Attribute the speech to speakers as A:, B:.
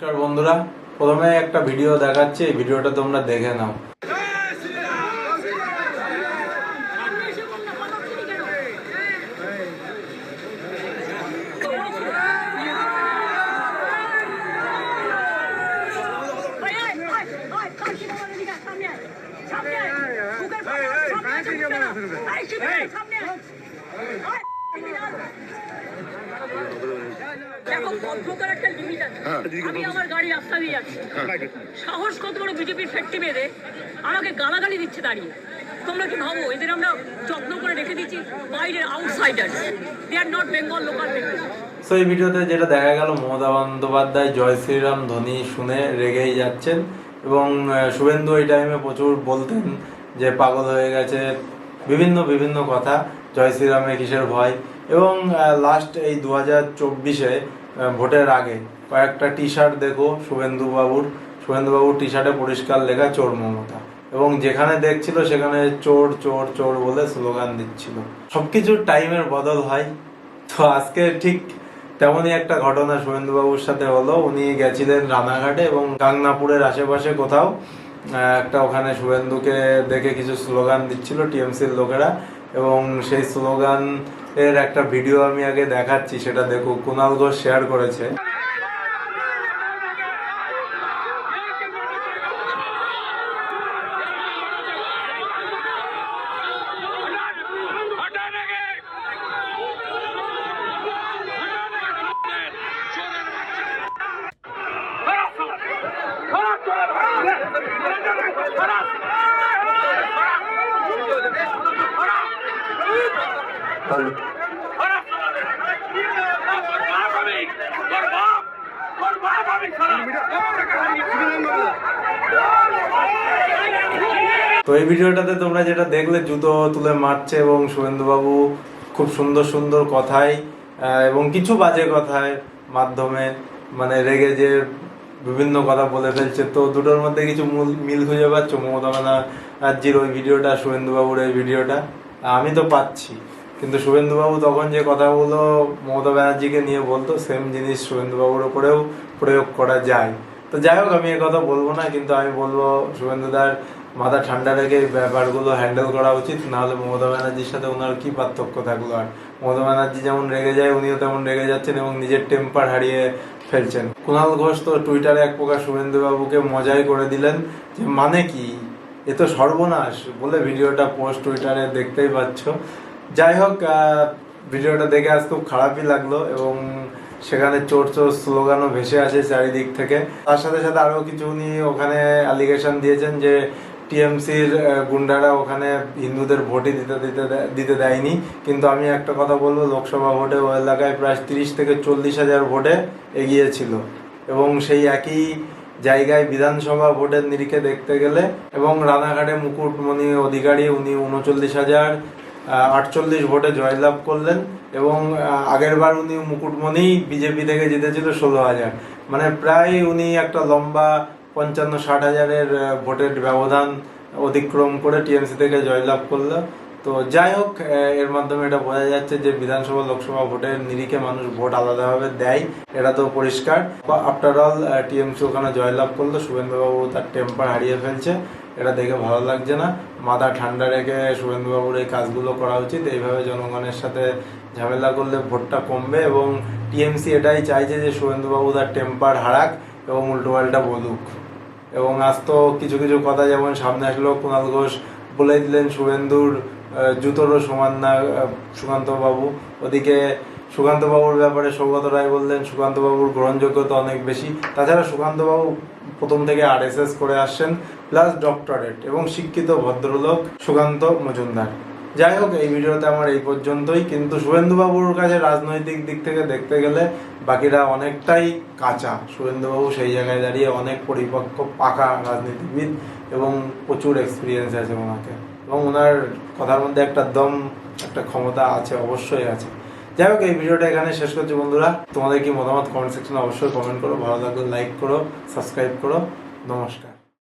A: নমস্কার বন্ধুরা প্রথমে একটা ভিডিও দেখাচ্ছি এই ভিডিওটা তোমরা দেখে নাও
B: দেখো ভদ্রতার একটা লিমিট আছে। আমি আমার গাড়ি রাস্তা দিয়ে যাচ্ছি। সাহস কত বড় বিজেপির ফ্যাক্টরি বেঁধে আমাকে গালাগালি দিচ্ছে দাঁড়িয়ে। তোমরা কি ভাবো এদের আমরা যত্ন করে রেখে দিচ্ছি বাইরের outsider they are not Bengal local people
A: so এই ভিডিওতে যেটা দেখা গেল মমতা বন্দ্যোপাধ্যায় জয় শ্রীরাম ধ্বনি শুনে রেগেই যাচ্ছেন। এবং শুভেন্দু এই টাইমে প্রচুর বলতেন যে পাগল হয়ে গেছে। বিভিন্ন বিভিন্ন কথা। জয় শ্রীরামে কিসের ভয়? এবং লাস্ট এই দু হাজার চব্বিশে ভোটের আগে কয়েকটা টি শার্ট দেখো, শুভেন্দুবাবুর। শুভেন্দুবাবুর শুভেন্দু টি শার্টে পরিষ্কার লেখা চোর মমতা। এবং যেখানে দেখছিল সেখানে চোর চোর চোর বলে স্লোগান দিচ্ছিল। সবকিছুর টাইমের বদল হয়। তো আজকে ঠিক তেমনই একটা ঘটনা শুভেন্দুবাবুর সাথে হলো। উনি গেছিলেন রানাঘাটে এবং গাংনাপুরের আশেপাশে কোথাও একটা ওখানে শুভেন্দুকে দেখে কিছু স্লোগান দিচ্ছিল টিএমসির লোকেরা। এবং সেই স্লোগান এর একটা ভিডিও আমি আগে দেখাচ্ছি সেটা দেখো কুণাল ঘোষ শেয়ার করেছে তো এই ভিডিওটাতে তোমরা যেটা দেখলে, জুতো তুলে মারছে এবং শুভেন্দুবাবু খুব সুন্দর সুন্দর কথায় এবং কিছু বাজে কথায় মাধ্যমে মানে রেগে যে বিভিন্ন কথা বলে ফেলছে। তো দুটোর মধ্যে কিছু মূল মিল খুঁজে পাচ্ছ? মমতা ব্যানার্জির ওই ভিডিওটা শুভেন্দুবাবুর এই ভিডিওটা? আমি তো পাচ্ছি। কিন্তু শুভেন্দুবাবু তখন যে কথাগুলো মমতা ব্যানার্জিকে নিয়ে বলতো সেম জিনিস শুভেন্দুবাবুর ওপরেও প্রয়োগ করা যায়। তো যাই হোক, আমি কথা বলব না, কিন্তু আমি বলব শুভেন্দুদার মাথা ঠান্ডা রেখে ব্যাপারগুলো হ্যান্ডেল করা উচিত, নাহলে মমতা ব্যানার্জির সাথে ওনার কি পার্থক্য থাকল? আর মমতা ব্যানার্জি যেমন রেগে যায়, উনিও তেমন রেগে যাচ্ছেন এবং নিজের টেম্পার হারিয়ে ফেলছেন। কুণাল ঘোষ তো টুইটারে এক প্রকার শুভেন্দুবাবুকে মজাই করে দিলেন, যে মানে কি? এ তো সর্বনাশ, বলে ভিডিওটা পোস্ট টুইটারে দেখতেই পাচ্ছ। যাই হোক ভিডিওটা দেখে আজ খুব খারাপই লাগল এবং সেখানে চোর চোর স্লোগানও ভেসে আসে চারিদিক থেকে। তার সাথে সাথে আরও কিছু উনি ওখানে অ্যালিগেশন দিয়েছেন যে টিএমসির গুন্ডারা ওখানে হিন্দুদের ভোটই দিতে দিতে দিতে দেয়নি। কিন্তু আমি একটা কথা বলব, লোকসভা ভোটে ওই এলাকায় প্রায় তিরিশ থেকে চল্লিশ হাজার ভোটে এগিয়েছিল এবং সেই একই জায়গায় বিধানসভা ভোটের নিরিখে দেখতে গেলে এবং রানাঘাটে মুকুটমণি অধিকারী, উনি উনচল্লিশ হাজার আটচল্লিশ ভোটে জয়লাভ করলেন এবং আগের বার উনি মুকুটমণি বিজেপি থেকে জিতেছিল ষোলো হাজার। মানে প্রায় উনি একটা লম্বা পঞ্চান্ন ষাট হাজারের ভোটের ব্যবধান অতিক্রম করে টিএমসি থেকে জয়লাভ করল। তো যাই হোক এর মাধ্যমে এটা বোঝা যাচ্ছে যে বিধানসভা, লোকসভা ভোটের নিরিখে মানুষ ভোট আলাদাভাবে দেয়। এটা তো পরিষ্কার। আফটার অল টিএমসি ওখানে জয়লাভ করল। শুভেন্দুবাবু তার টেম্পার হারিয়ে ফেলছে। এটা দেখে ভালো লাগছে না। মাথা ঠান্ডা রেখে শুভেন্দুবাবুর এই কাজগুলো করা উচিত। এইভাবে জনগণের সাথে ঝামেলা করলে ভোটটা কমবে এবং টিএমসি এটাই চাইছে যে শুভেন্দুবাবু তার টেম্পার হারাক এবং উল্টোপাল্টা বলুক। এবং আজ তো কিছু কিছু কথা যেমন সামনে আসলো কুণাল ঘোষ বলে দিলেন শুভেন্দুর জুতোরও সমান না সুকান্তবাবু। ওদিকে সুকান্তবাবুর ব্যাপারে সৌগত রায় বললেন, সুকান্তবাবুর গ্রহণযোগ্যতা অনেক বেশি। তাছাড়া সুকান্তবাবু প্রথম থেকে আরএসএস করে আসছেন, প্লাস ডক্টরেট এবং শিক্ষিত ভদ্রলোক সুকান্ত মজুমদার। যাই হোক, এই ভিডিওতে আমার এই পর্যন্তই। কিন্তু শুভেন্দুবাবুর কাছে রাজনৈতিক দিক থেকে দেখতে গেলে বাকিরা অনেকটাই কাঁচা। শুভেন্দুবাবু সেই জায়গায় দাঁড়িয়ে অনেক পরিপক্ক, পাকা রাজনীতিবিদ এবং প্রচুর এক্সপিরিয়েন্স আছে ওনাকে। এবং ওনার কথার মধ্যে একটা দম, একটা ক্ষমতা আছে, অবশ্যই আছে। যাই হোক, এই ভিডিওটা এখানে শেষ করছি বন্ধুরা। তোমাদের কি মতামত কমেন্ট সেকশনে অবশ্যই কমেন্ট করো, ভালো লাগলে লাইক করো, সাবস্ক্রাইব করো। নমস্কার।